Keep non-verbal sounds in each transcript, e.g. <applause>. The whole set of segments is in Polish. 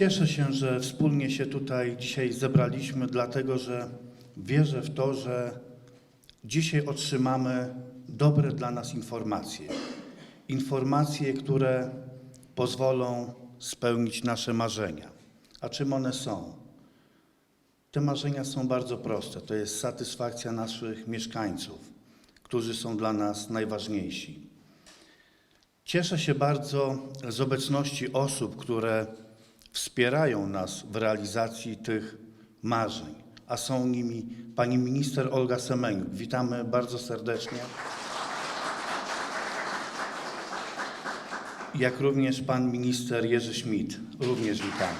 Cieszę się, że wspólnie się tutaj dzisiaj zebraliśmy, dlatego że wierzę w to, że dzisiaj otrzymamy dobre dla nas informacje. Informacje, które pozwolą spełnić nasze marzenia. A czym one są? Te marzenia są bardzo proste. To jest satysfakcja naszych mieszkańców, którzy są dla nas najważniejsi. Cieszę się bardzo z obecności osób, które wspierają nas w realizacji tych marzeń, a są nimi pani minister Olga Semeniuk. Witamy bardzo serdecznie. Jak również pan minister Jerzy Schmidt. Również witamy.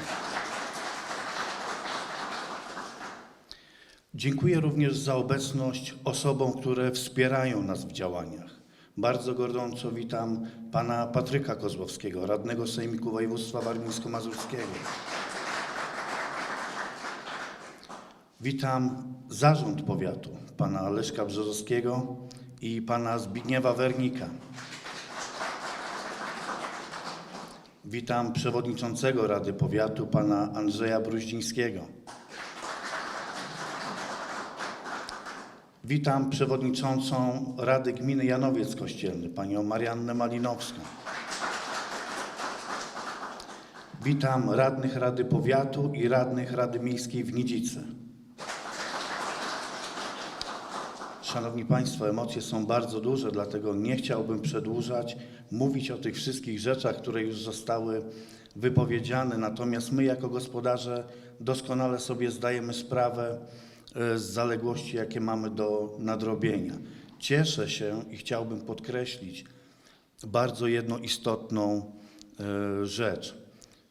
Dziękuję również za obecność osobom, które wspierają nas w działaniach. Bardzo gorąco witam pana Patryka Kozłowskiego, radnego Sejmiku Województwa Warmińsko-Mazurskiego. Witam zarząd powiatu, pana Leszka Brzozowskiego i pana Zbigniewa Wernika. Witam przewodniczącego Rady Powiatu, pana Andrzeja Bruździńskiego. Witam przewodniczącą Rady Gminy Janowiec Kościelny, panią Mariannę Malinowską. Witam radnych Rady Powiatu i radnych Rady Miejskiej w Nidzicy. Szanowni Państwo, emocje są bardzo duże, dlatego nie chciałbym przedłużać, mówić o tych wszystkich rzeczach, które już zostały wypowiedziane. Natomiast my, jako gospodarze, doskonale sobie zdajemy sprawę z zaległości, jakie mamy do nadrobienia. Cieszę się i chciałbym podkreślić bardzo jedną istotną e, rzecz.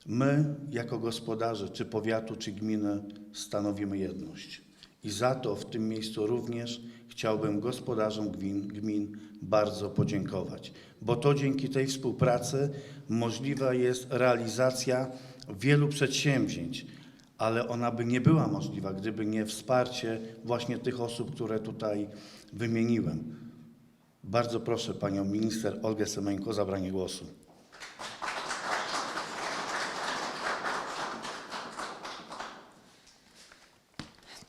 My, jako gospodarze, czy powiatu, czy gminy, stanowimy jedność. I za to w tym miejscu również chciałbym gospodarzom gmin, gmin bardzo podziękować, bo to dzięki tej współpracy możliwa jest realizacja wielu przedsięwzięć, ale ona by nie była możliwa, gdyby nie wsparcie właśnie tych osób, które tutaj wymieniłem. Bardzo proszę panią minister Olgę Semeńko o zabranie głosu.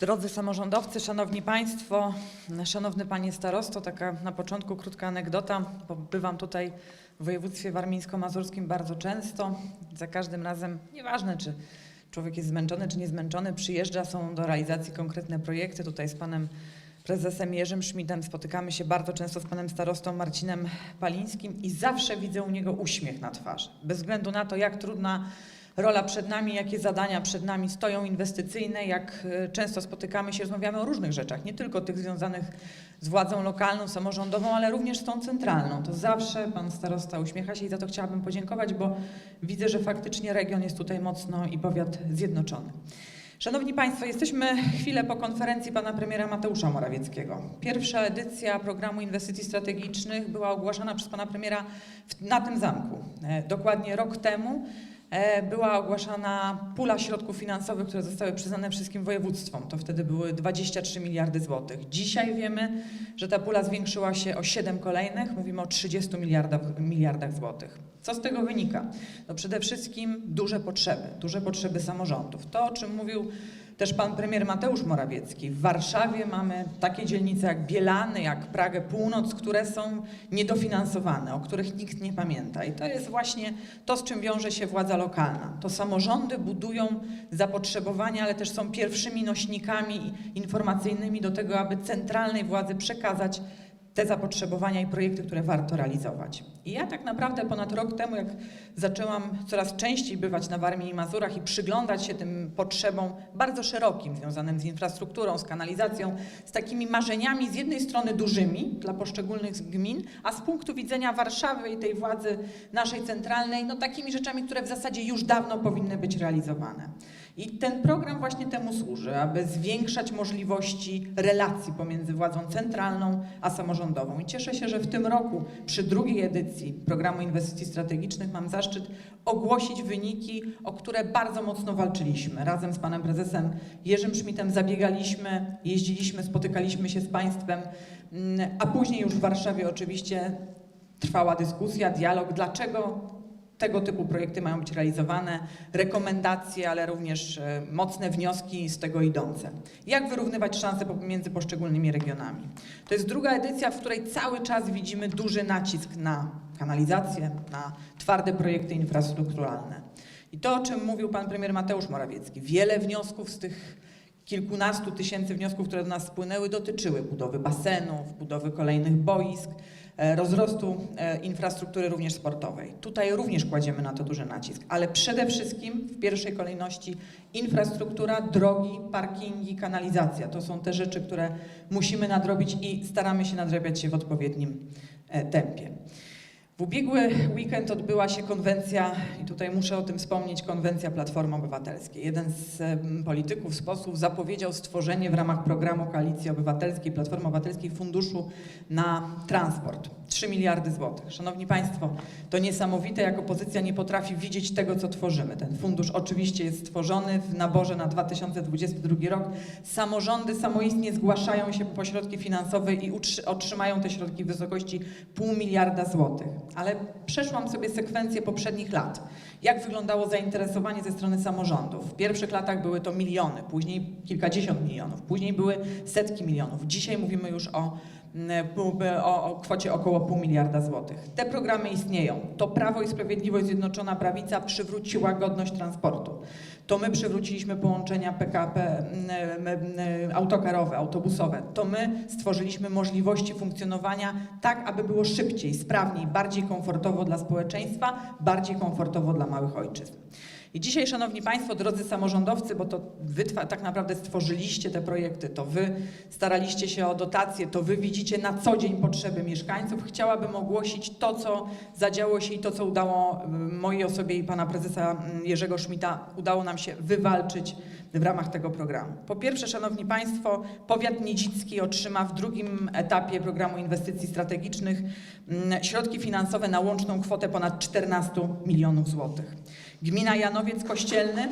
Drodzy samorządowcy, szanowni państwo, szanowny panie starosto, taka na początku krótka anegdota, bo bywam tutaj w województwie warmińsko-mazurskim bardzo często. Za każdym razem, nieważne czy człowiek jest zmęczony czy niezmęczony, przyjeżdża, są do realizacji konkretne projekty. Tutaj z panem prezesem Jerzym Szmidem spotykamy się bardzo często z panem starostą Marcinem Palińskim i zawsze widzę u niego uśmiech na twarzy. Bez względu na to, jak trudna rola przed nami, jakie zadania przed nami stoją inwestycyjne, jak e, często spotykamy się, rozmawiamy o różnych rzeczach, nie tylko tych związanych z władzą lokalną, samorządową, ale również z tą centralną. To zawsze pan starosta uśmiecha się i za to chciałabym podziękować, bo widzę, że faktycznie region jest tutaj mocno i powiat zjednoczony. Szanowni Państwo, jesteśmy chwilę po konferencji pana premiera Mateusza Morawieckiego. Pierwsza edycja programu inwestycji strategicznych była ogłaszana przez pana premiera w, na tym zamku. E, dokładnie rok temu była ogłaszana pula środków finansowych, które zostały przyznane wszystkim województwom. To wtedy były 23 miliardy złotych. Dzisiaj wiemy, że ta pula zwiększyła się o 7 kolejnych. Mówimy o 30 miliardach, miliardach złotych. Co z tego wynika? No przede wszystkim duże potrzeby, duże potrzeby samorządów. To, o czym mówił też pan premier Mateusz Morawiecki. W Warszawie mamy takie dzielnice jak Bielany, jak Pragę Północ, które są niedofinansowane, o których nikt nie pamięta. I to jest właśnie to, z czym wiąże się władza lokalna. To samorządy budują zapotrzebowania, ale też są pierwszymi nośnikami informacyjnymi do tego, aby centralnej władzy przekazać te zapotrzebowania i projekty, które warto realizować. I ja tak naprawdę ponad rok temu, jak zaczęłam coraz częściej bywać na Warmii i Mazurach i przyglądać się tym potrzebom bardzo szerokim, związanym z infrastrukturą, z kanalizacją, z takimi marzeniami z jednej strony dużymi dla poszczególnych gmin, a z punktu widzenia Warszawy i tej władzy naszej centralnej, no takimi rzeczami, które w zasadzie już dawno powinny być realizowane. I ten program właśnie temu służy, aby zwiększać możliwości relacji pomiędzy władzą centralną a samorządową. I cieszę się, że w tym roku przy drugiej edycji programu inwestycji strategicznych mam zaszczyt ogłosić wyniki, o które bardzo mocno walczyliśmy. Razem z panem prezesem Jerzym Szmitem zabiegaliśmy, jeździliśmy, spotykaliśmy się z państwem, mm, a później już w Warszawie oczywiście trwała dyskusja, dialog, dlaczego tego typu projekty mają być realizowane, rekomendacje, ale również e, mocne wnioski z tego idące. Jak wyrównywać szanse pomiędzy poszczególnymi regionami? To jest druga edycja, w której cały czas widzimy duży nacisk na kanalizację, na twarde projekty infrastrukturalne. I to, o czym mówił pan premier Mateusz Morawiecki, wiele wniosków z tych kilkunastu tysięcy wniosków, które do nas spłynęły, dotyczyły budowy basenów, budowy kolejnych boisk, rozrostu e, infrastruktury również sportowej. Tutaj również kładziemy na to duży nacisk, ale przede wszystkim w pierwszej kolejności infrastruktura, drogi, parkingi, kanalizacja. To są te rzeczy, które musimy nadrobić i staramy się nadrabiać je w odpowiednim e, tempie. W ubiegły weekend odbyła się konwencja, i tutaj muszę o tym wspomnieć, konwencja Platformy Obywatelskiej. Jeden z polityków, z posłów zapowiedział stworzenie w ramach programu Koalicji Obywatelskiej, Platformy Obywatelskiej funduszu na transport. 3 miliardy złotych. Szanowni Państwo, to niesamowite, jak opozycja nie potrafi widzieć tego, co tworzymy. Ten fundusz oczywiście jest stworzony w naborze na 2022 rok. Samorządy samoistnie zgłaszają się po środki finansowe i otrzymają te środki w wysokości pół miliarda złotych. Ale przeszłam sobie sekwencję poprzednich lat. Jak wyglądało zainteresowanie ze strony samorządów? W pierwszych latach były to miliony, później kilkadziesiąt milionów, później były setki milionów. Dzisiaj mówimy już o, mm, pół- o, o kwocie około pół miliarda złotych. Te programy istnieją. To Prawo i Sprawiedliwość Zjednoczona Prawica przywróciła godność transportu. To my przywróciliśmy połączenia PKP autokarowe, autobusowe. To my stworzyliśmy możliwości funkcjonowania tak, aby było szybciej, sprawniej, bardziej komfortowo dla społeczeństwa, bardziej komfortowo dla małych ojczyzn. I dzisiaj, Szanowni Państwo, drodzy samorządowcy, bo to Wy tak naprawdę stworzyliście te projekty, to Wy staraliście się o dotacje, to Wy widzicie na co dzień potrzeby mieszkańców, chciałabym ogłosić to, co zadziało się i to, co udało mm, mojej osobie i Pana Prezesa mm, Jerzego Szmita, udało nam się wywalczyć w ramach tego programu. Po pierwsze, Szanowni Państwo, powiat niedzicki otrzyma w drugim etapie programu inwestycji strategicznych mm, środki finansowe na łączną kwotę ponad 14 milionów złotych. Gmina Janowiec Kościelny.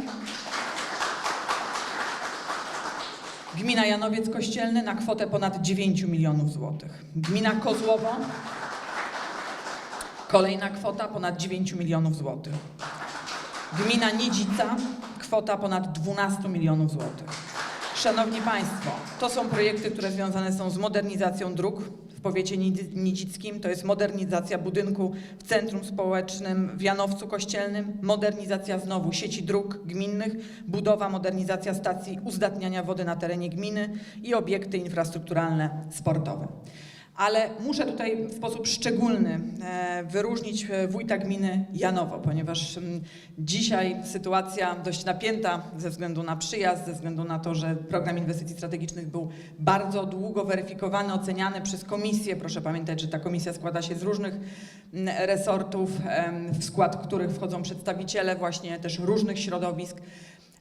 Gmina Janowiec Kościelny na kwotę ponad 9 milionów złotych. Gmina Kozłowo. Kolejna kwota ponad 9 milionów złotych. Gmina Niedzica, kwota ponad 12 milionów złotych. Szanowni Państwo, to są projekty, które związane są z modernizacją dróg w powiecie nidzi- nidzickim. To jest modernizacja budynku w centrum społecznym w Janowcu Kościelnym, modernizacja znowu sieci dróg gminnych, budowa, modernizacja stacji uzdatniania wody na terenie gminy i obiekty infrastrukturalne sportowe. Ale muszę tutaj w sposób szczególny e, wyróżnić e, wójta gminy Janowo, ponieważ mm, dzisiaj sytuacja dość napięta ze względu na przyjazd, ze względu na to, że program inwestycji strategicznych był bardzo długo weryfikowany, oceniany przez komisję. Proszę pamiętać, że ta komisja składa się z różnych mm, resortów, w skład których wchodzą przedstawiciele właśnie też różnych środowisk.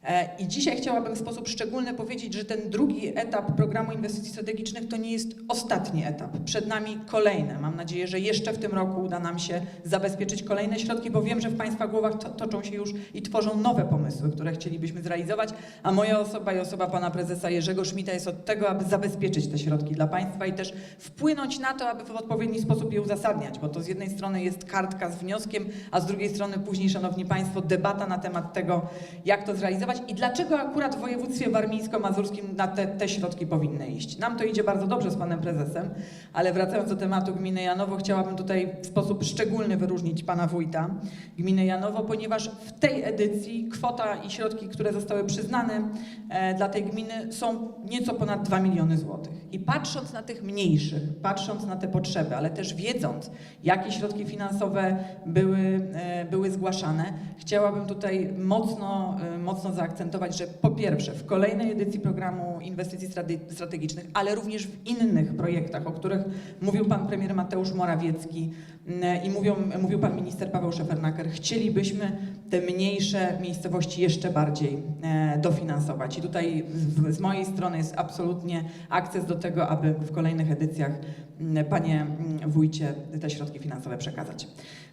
E, I dzisiaj chciałabym w sposób szczególny powiedzieć, że ten drugi etap programu inwestycji strategicznych to nie jest ostatni etap. Przed nami kolejne. Mam nadzieję, że jeszcze w tym roku uda nam się zabezpieczyć kolejne środki, bo wiem, że w Państwa głowach to, toczą się już i tworzą nowe pomysły, które chcielibyśmy zrealizować, a moja osoba i osoba pana prezesa Jerzego Szmita jest od tego, aby zabezpieczyć te środki dla Państwa i też wpłynąć na to, aby w odpowiedni sposób je uzasadniać, bo to z jednej strony jest kartka z wnioskiem, a z drugiej strony później, Szanowni Państwo, debata na temat tego, jak to zrealizować i dlaczego akurat w województwie warmińsko-mazurskim na te, te środki powinny iść. Nam to idzie bardzo dobrze z panem prezesem, ale wracając do tematu gminy Janowo, chciałabym tutaj w sposób szczególny wyróżnić pana wójta gminy Janowo, ponieważ w tej edycji kwota i środki, które zostały przyznane e, dla tej gminy są nieco ponad 2 miliony złotych. I patrząc na tych mniejszych, patrząc na te potrzeby, ale też wiedząc, jakie środki finansowe były, e, były zgłaszane, chciałabym tutaj mocno, e, mocno zaakcentować, że po pierwsze w kolejnej edycji programu inwestycji strate- strategicznych, ale również w innych projektach, o których mówił pan premier Mateusz Morawiecki mm, i mówią, mówił pan minister Paweł Szefernaker, chcielibyśmy te mniejsze miejscowości jeszcze bardziej e, dofinansować. I tutaj z, z mojej strony jest absolutnie akces do tego, aby w kolejnych edycjach, mm, panie mm, wójcie, te środki finansowe przekazać.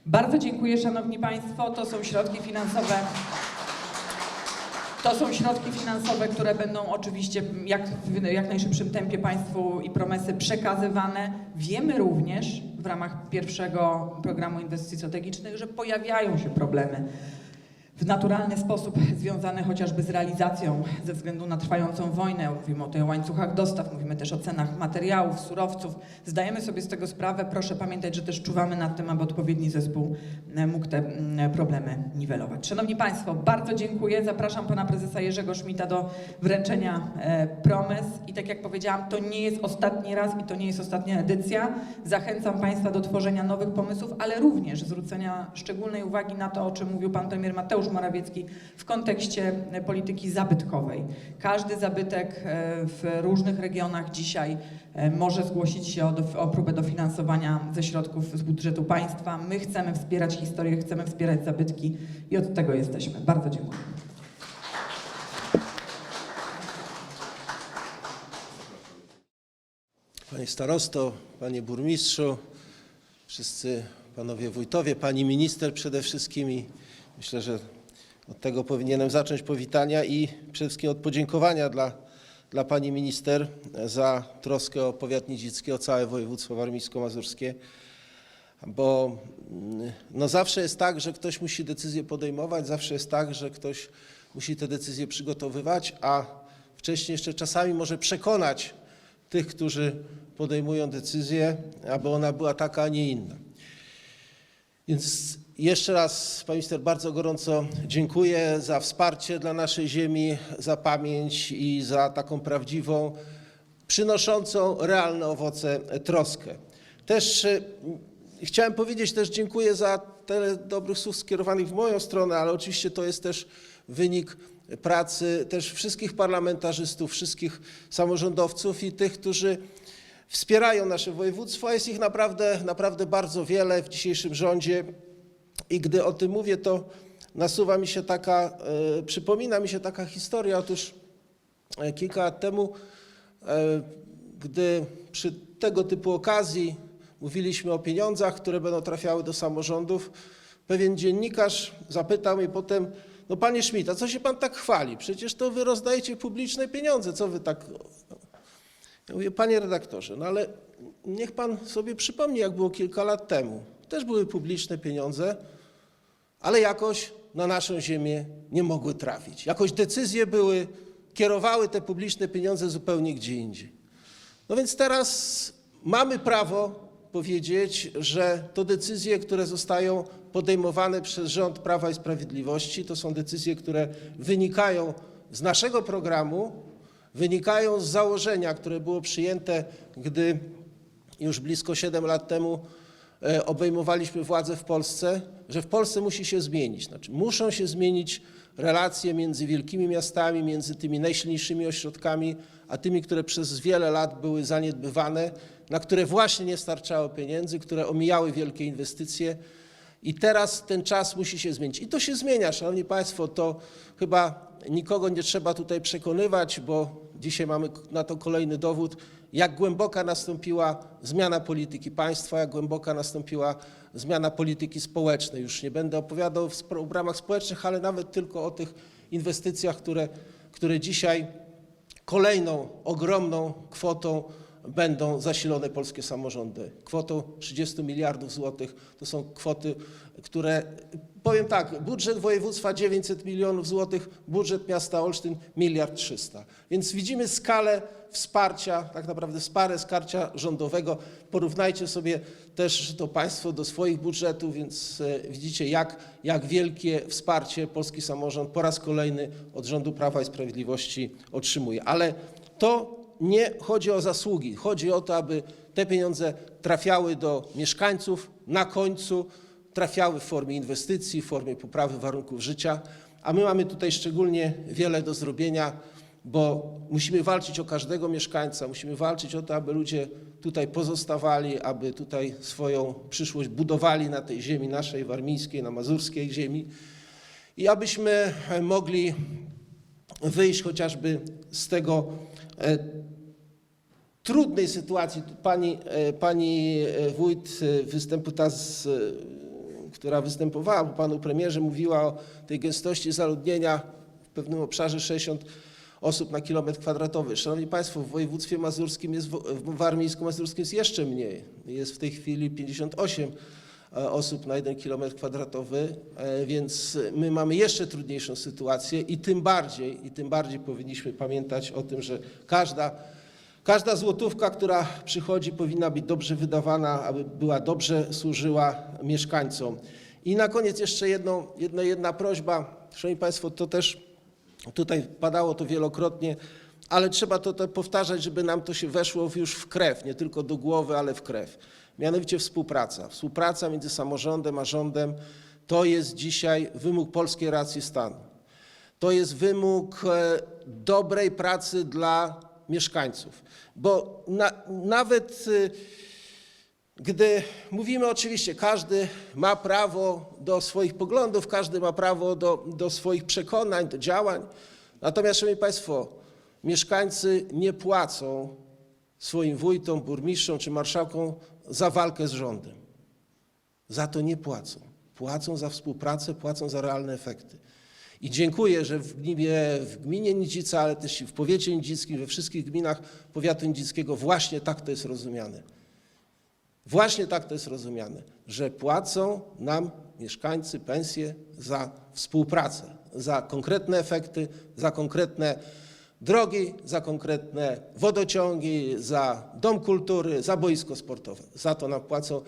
Bardzo dziękuję, szanowni państwo. To są środki finansowe. To są środki finansowe, które będą oczywiście jak, w jak najszybszym tempie Państwu i promesy przekazywane. Wiemy również, w ramach pierwszego programu inwestycji strategicznych, że pojawiają się problemy w naturalny sposób związane chociażby z realizacją ze względu na trwającą wojnę. Mówimy o tych łańcuchach dostaw, mówimy też o cenach materiałów, surowców. Zdajemy sobie z tego sprawę. Proszę pamiętać, że też czuwamy nad tym, aby odpowiedni zespół e, mógł te mm, problemy niwelować. Szanowni Państwo, bardzo dziękuję. Zapraszam Pana Prezesa Jerzego Szmita do wręczenia e, promes. I tak jak powiedziałam, to nie jest ostatni raz i to nie jest ostatnia edycja. Zachęcam Państwa do tworzenia nowych pomysłów, ale również zwrócenia szczególnej uwagi na to, o czym mówił Pan Premier Mateusz Morawiecki w kontekście e, polityki zabytkowej. Każdy zabytek e, w różnych regionach dzisiaj e, może zgłosić się o, dof- o próbę dofinansowania ze środków z budżetu państwa. My chcemy wspierać historię, chcemy wspierać zabytki i od tego jesteśmy. Bardzo dziękuję. Panie starosto, panie burmistrzu, wszyscy panowie wójtowie, pani minister przede wszystkim myślę, że od tego powinienem zacząć powitania i przede wszystkim od podziękowania dla, dla pani minister za troskę o powiat nidzicki, o całe województwo warmińsko-mazurskie, bo mm, no zawsze jest tak, że ktoś musi decyzje podejmować, zawsze jest tak, że ktoś musi te decyzje przygotowywać, a wcześniej jeszcze czasami może przekonać tych, którzy podejmują decyzję, aby ona była taka, a nie inna. Więc jeszcze raz, Pani Minister, bardzo gorąco dziękuję za wsparcie dla naszej ziemi, za pamięć i za taką prawdziwą, przynoszącą realne owoce troskę. Też e, chciałem powiedzieć, też dziękuję za tyle dobrych słów skierowanych w moją stronę, ale oczywiście to jest też wynik pracy też wszystkich parlamentarzystów, wszystkich samorządowców i tych, którzy wspierają nasze województwo, jest ich naprawdę, naprawdę bardzo wiele w dzisiejszym rządzie. I gdy o tym mówię, to nasuwa mi się taka, e, przypomina mi się taka historia. Otóż e, kilka lat temu, e, gdy przy tego typu okazji mówiliśmy o pieniądzach, które będą trafiały do samorządów, pewien dziennikarz zapytał mnie potem, no panie Schmidt, a co się pan tak chwali? Przecież to wy rozdajecie publiczne pieniądze, co wy tak... Ja mówię, panie redaktorze, no ale niech pan sobie przypomni, jak było kilka lat temu. Też były publiczne pieniądze, ale jakoś na naszą ziemię nie mogły trafić. Jakoś decyzje były, kierowały te publiczne pieniądze zupełnie gdzie indziej. No więc teraz mamy prawo powiedzieć, że to decyzje, które zostają podejmowane przez rząd Prawa i Sprawiedliwości, to są decyzje, które wynikają z naszego programu, wynikają z założenia, które było przyjęte, gdy już blisko 7 lat temu obejmowaliśmy władzę w Polsce, że w Polsce musi się zmienić. Znaczy, muszą się zmienić relacje między wielkimi miastami, między tymi najsilniejszymi ośrodkami, a tymi, które przez wiele lat były zaniedbywane, na które właśnie nie starczało pieniędzy, które omijały wielkie inwestycje. I teraz ten czas musi się zmienić. I to się zmienia, Szanowni Państwo. To chyba nikogo nie trzeba tutaj przekonywać, bo dzisiaj mamy na to kolejny dowód, jak głęboka nastąpiła zmiana polityki państwa, jak głęboka nastąpiła zmiana polityki społecznej. Już nie będę opowiadał w programach społecznych, ale nawet tylko o tych inwestycjach, które, które dzisiaj kolejną ogromną kwotą będą zasilone polskie samorządy. Kwotą 30 miliardów złotych to są kwoty, które, powiem tak, budżet województwa 900 milionów złotych, budżet miasta Olsztyn miliard 300. Więc widzimy skalę wsparcia, tak naprawdę sparę wsparcia rządowego. Porównajcie sobie też to Państwo do swoich budżetów, więc e, widzicie jak, jak wielkie wsparcie polski samorząd po raz kolejny od rządu Prawa i Sprawiedliwości otrzymuje. Ale to nie chodzi o zasługi, chodzi o to, aby te pieniądze trafiały do mieszkańców, na końcu trafiały w formie inwestycji, w formie poprawy warunków życia, a my mamy tutaj szczególnie wiele do zrobienia, bo musimy walczyć o każdego mieszkańca, musimy walczyć o to, aby ludzie tutaj pozostawali, aby tutaj swoją przyszłość budowali na tej ziemi naszej warmińskiej, na mazurskiej ziemi i abyśmy mogli wyjść chociażby z tego e, trudnej sytuacji. Tu Pani, e, pani e, wójt e, występu ta, z, e, która występowała po panu premierze, mówiła o tej gęstości zaludnienia w pewnym obszarze 60 osób na kilometr kwadratowy. Szanowni Państwo, w województwie mazurskim jest, w warmińsko-mazurskim jest jeszcze mniej. Jest w tej chwili 58 e, osób na 1 kilometr kwadratowy, e, więc my mamy jeszcze trudniejszą sytuację i tym bardziej, i tym bardziej powinniśmy pamiętać o tym, że każda Każda złotówka, która przychodzi, powinna być dobrze wydawana, aby była dobrze służyła mieszkańcom. I na koniec jeszcze jedno, jedno, jedna prośba. Szanowni Państwo, to też tutaj padało to wielokrotnie, ale trzeba to, to powtarzać, żeby nam to się weszło już w krew, nie tylko do głowy, ale w krew. Mianowicie współpraca. Współpraca między samorządem a rządem to jest dzisiaj wymóg polskiej racji stanu. To jest wymóg e, dobrej pracy dla mieszkańców. Bo na, nawet y, gdy mówimy oczywiście, każdy ma prawo do swoich poglądów, każdy ma prawo do, do swoich przekonań, do działań. Natomiast, Szanowni Państwo, mieszkańcy nie płacą swoim wójtom, burmistrzom czy marszałkom za walkę z rządem. Za to nie płacą. Płacą za współpracę, płacą za realne efekty. I dziękuję, że w gminie, w gminie Nidzica, ale też w powiecie nidzickim, we wszystkich gminach powiatu nidzickiego właśnie tak to jest rozumiane. Właśnie tak to jest rozumiane, że płacą nam mieszkańcy pensje za współpracę, za konkretne efekty, za konkretne drogi, za konkretne wodociągi, za dom kultury, za boisko sportowe. Za to nam płacą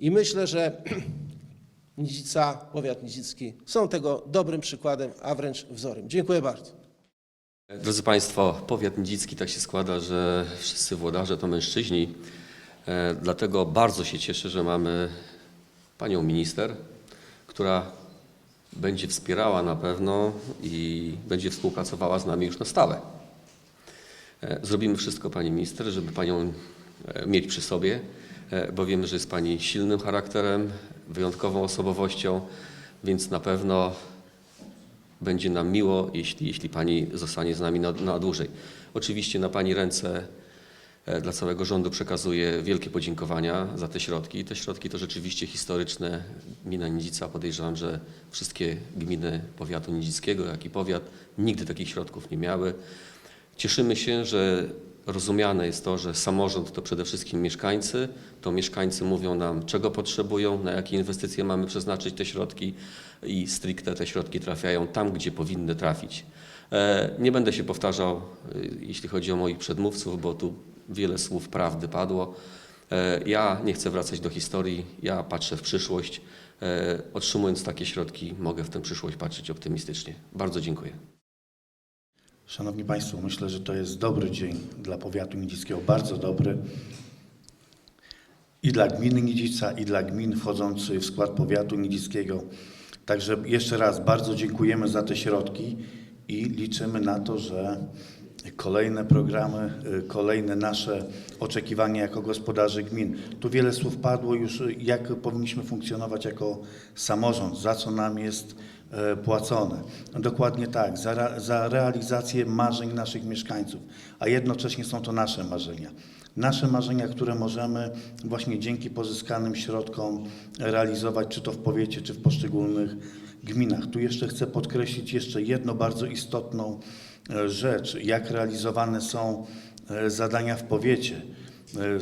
i myślę, że <clears throat> Nidzica, powiat nidzicki są tego dobrym przykładem, a wręcz wzorem. Dziękuję bardzo. Drodzy Państwo, powiat nidzicki tak się składa, że wszyscy włodarze to mężczyźni. E, Dlatego bardzo się cieszę, że mamy panią minister, która będzie wspierała na pewno i będzie współpracowała z nami już na stałe. E, Zrobimy wszystko, pani minister, żeby panią e, mieć przy sobie, bo wiemy, że jest pani silnym charakterem, wyjątkową osobowością, więc na pewno będzie nam miło, jeśli, jeśli Pani zostanie z nami na, na dłużej. Oczywiście na Pani ręce e, dla całego rządu przekazuję wielkie podziękowania za te środki. Te środki to rzeczywiście historyczne. Gmina Nidzica, podejrzewam, że wszystkie gminy powiatu nidzickiego, jak i powiat nigdy takich środków nie miały. Cieszymy się, że rozumiane jest to, że samorząd to przede wszystkim mieszkańcy. To mieszkańcy mówią nam, czego potrzebują, na jakie inwestycje mamy przeznaczyć te środki i stricte te środki trafiają tam, gdzie powinny trafić. E, Nie będę się powtarzał, e, jeśli chodzi o moich przedmówców, bo tu wiele słów prawdy padło. E, Ja nie chcę wracać do historii, ja patrzę w przyszłość. Otrzymując takie środki, mogę w tę przyszłość patrzeć optymistycznie. Bardzo dziękuję. Szanowni Państwo, myślę, że to jest dobry dzień dla powiatu nidzickiego, bardzo dobry. I dla gminy Nidzica, i dla gmin wchodzących w skład powiatu nidzickiego. Także jeszcze raz bardzo dziękujemy za te środki i liczymy na to, że kolejne programy, kolejne nasze oczekiwania jako gospodarzy gmin. Tu wiele słów padło już, jak powinniśmy funkcjonować jako samorząd, za co nam jest płacone. Dokładnie tak, za, za realizację marzeń naszych mieszkańców, a jednocześnie są to nasze marzenia. Nasze marzenia, które możemy właśnie dzięki pozyskanym środkom realizować, czy to w powiecie, czy w poszczególnych gminach. Tu jeszcze chcę podkreślić jeszcze jedną bardzo istotną e, rzecz, jak realizowane są e, zadania w powiecie. E,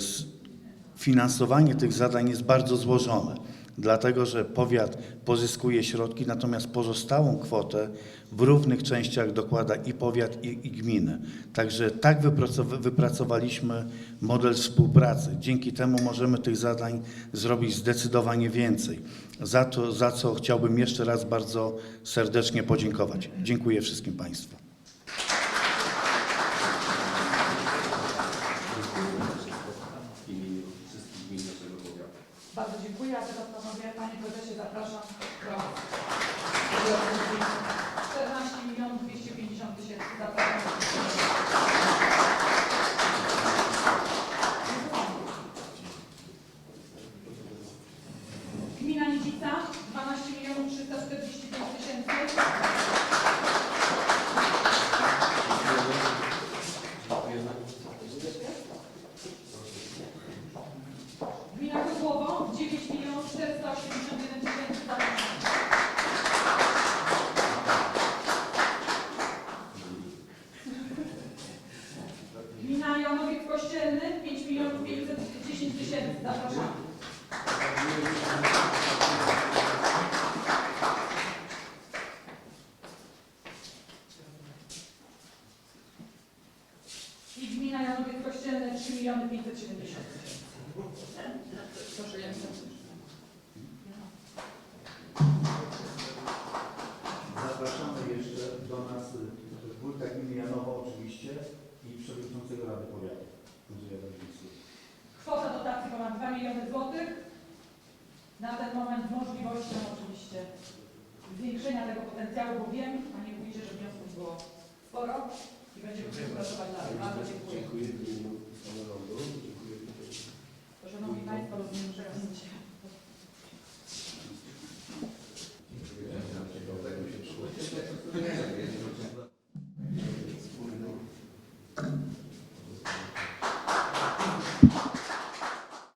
Finansowanie tych zadań jest bardzo złożone, dlatego że powiat pozyskuje środki, natomiast pozostałą kwotę w równych częściach dokłada i powiat, i, i gminy. Także tak wypracow- wypracowaliśmy model współpracy. Dzięki temu możemy tych zadań zrobić zdecydowanie więcej. Za, to, za co chciałbym jeszcze raz bardzo serdecznie podziękować. Dziękuję wszystkim Państwu. Bardzo dziękuję, a teraz panowie, panie prezesie zapraszam do 14 milionów 250 tysięcy. Zapraszam. Gmina Nidzica 12 milionów 345 tysięcy. Gmina Kozłowo 9 milionów 481 tysięcy. Zapraszam. Gmina Janowiec Kościelny 5 milionów 510 tysięcy. Zapraszamy. I gmina Janowiec Kościelny 3 miliony 570 tysięcy. Proszę, ja Zapraszamy jeszcze do nas y, wójta gminy Janowo oczywiście i przewodniczącego Rady Powiatu. Andrzeja. Kwota dotacji ponad 2 miliony złotych. Na ten moment z możliwością oczywiście zwiększenia tego potencjału, bo wiem, Panie Wójcie, że wniosków było sporo i będziemy współpracować dalej. Bardzo dziękuję. Dziękuję w imieniu samorządu. Dziękuję. Szanowni Państwo, rozumiem, że